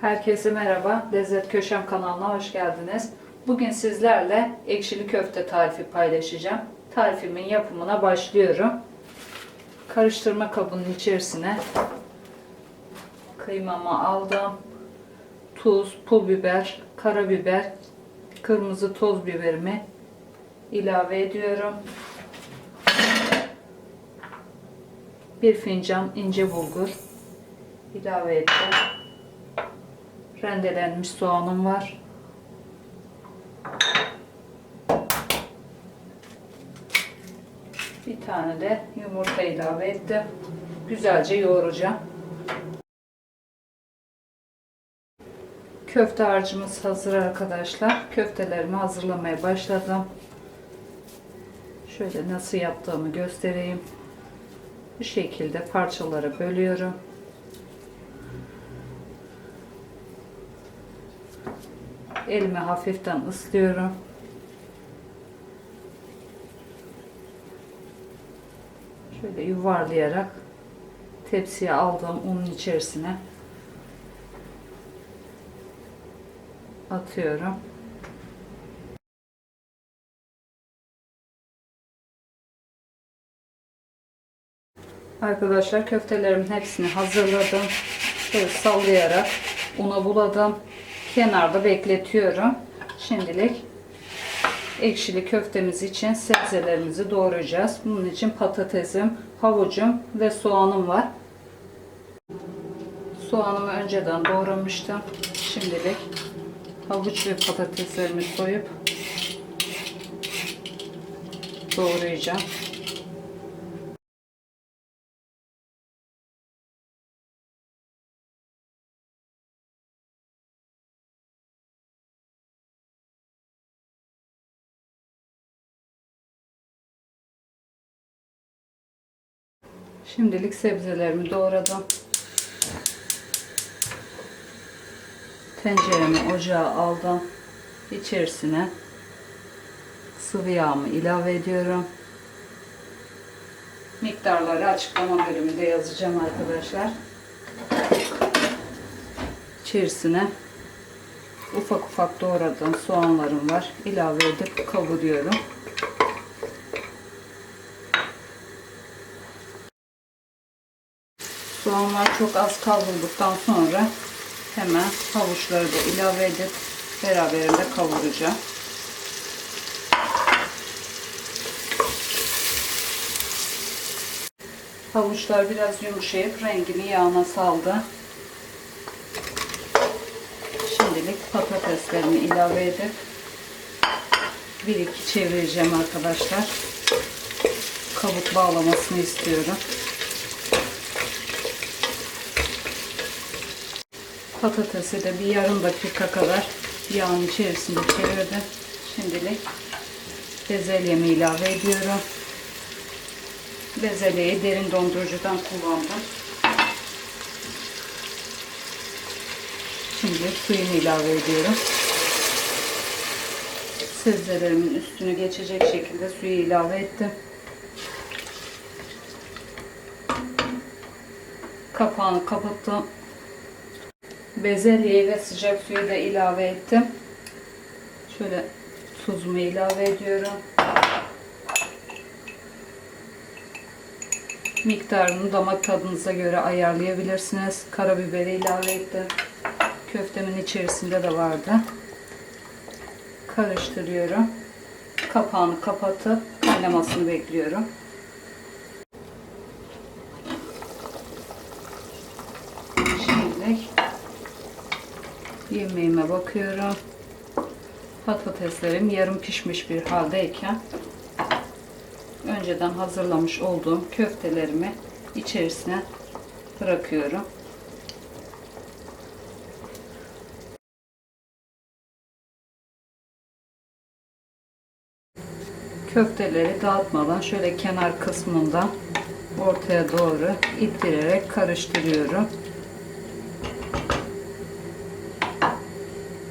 Herkese merhaba. Lezzet Köşem kanalına hoş geldiniz. Bugün sizlerle ekşili köfte tarifi paylaşacağım. Tarifimin yapımına başlıyorum. Karıştırma kabının içerisine kıymamı aldım. Tuz, pul biber, karabiber, kırmızı toz biberimi ilave ediyorum. Bir fincan ince bulgur ilave ettim. Rendelenmiş soğanım var. Bir tane de yumurta ilave ettim. Güzelce yoğuracağım. Köfte harcımız hazır arkadaşlar. Köftelerimi hazırlamaya başladım. Şöyle nasıl yaptığımı göstereyim. Bu şekilde parçalara bölüyorum. Elimi hafiften ıslıyorum. Şöyle yuvarlayarak tepsiye aldığım unun içerisine atıyorum. Arkadaşlar köftelerimin hepsini hazırladım. Şöyle sallayarak una buladım. Kenarda bekletiyorum. Şimdilik ekşili köftemiz için sebzelerimizi doğrayacağız. Bunun için patatesim, havucum ve soğanım var. Soğanımı önceden doğramıştım. Şimdilik havuç ve patateslerimi soyup doğrayacağım. Şimdilik sebzelerimi doğradım. Tenceremi ocağa aldım. İçerisine sıvı yağımı ilave ediyorum. Miktarları açıklama bölümünde yazacağım arkadaşlar. İçerisine ufak ufak doğradığım soğanlarım var. İlave edip kavuruyorum. Soğanlar çok az kavrulduktan sonra hemen havuçları da ilave edip beraberinde kavuracağım. Havuçlar biraz yumuşayıp rengini yağına saldı. Şimdilik patateslerimi ilave edip bir iki çevireceğim arkadaşlar. Kabuk bağlamasını istiyorum. Patatesi de bir yarım dakika kadar yağın içerisinde çevirdim. Şimdilik bezelyemi ilave ediyorum. Bezelyeyi derin dondurucudan kullandım. Şimdi suyunu ilave ediyorum. Sebzelerimin üstünü geçecek şekilde suyu ilave ettim. Kapağını kapattım. Bezelyeyi ve sıcak suyu da ilave ettim. Şöyle tuzumu ilave ediyorum. Miktarını damak tadınıza göre ayarlayabilirsiniz. Karabiberi ilave ettim. Köftemin içerisinde de vardı. Karıştırıyorum. Kapağını kapatıp kaynamasını bekliyorum. Şimdilik yemeğime bakıyorum. Patateslerim yarım pişmiş bir haldeyken önceden hazırlamış olduğum köftelerimi içerisine bırakıyorum. Köfteleri dağıtmadan şöyle kenar kısmından ortaya doğru ittirerek karıştırıyorum.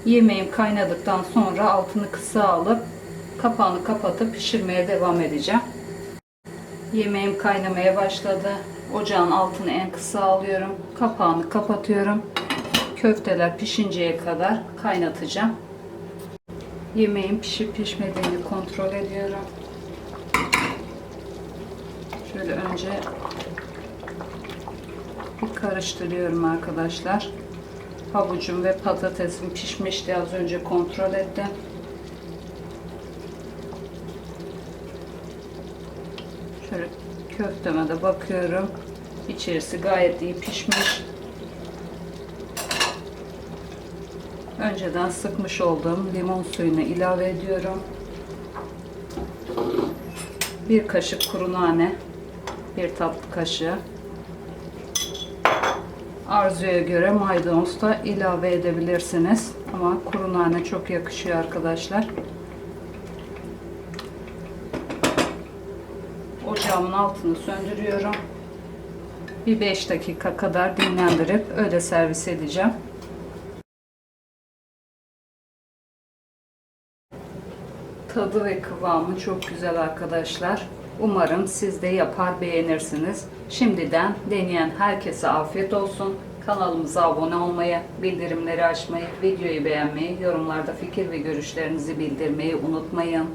Yemeğim kaynadıktan sonra altını kısa alıp kapağını kapatıp pişirmeye devam edeceğim. Yemeğim kaynamaya başladı. Ocağın altını en kısa alıyorum. Kapağını kapatıyorum. köfteler pişinceye kadar kaynatacağım. Yemeğin pişip pişmediğini kontrol ediyorum. Şöyle önce bir karıştırıyorum arkadaşlar. Havucum ve patatesim pişmişti az önce kontrol ettim. Şöyle köfteme de bakıyorum. İçerisi gayet iyi pişmiş. Önceden sıkmış olduğum limon suyunu ilave ediyorum. Bir kaşık kuru nane, bir tatlı kaşığı. Arzuya göre maydanoz da ilave edebilirsiniz. Ama kuru nane çok yakışıyor arkadaşlar. Ocağımın altını söndürüyorum. Bir 5 dakika kadar dinlendirip öyle servis edeceğim. Tadı ve kıvamı çok güzel arkadaşlar. Umarım siz de yapar beğenirsiniz. Şimdiden deneyen herkese afiyet olsun. Kanalımıza abone olmayı, bildirimleri açmayı, videoyu beğenmeyi, yorumlarda fikir ve görüşlerinizi bildirmeyi unutmayın.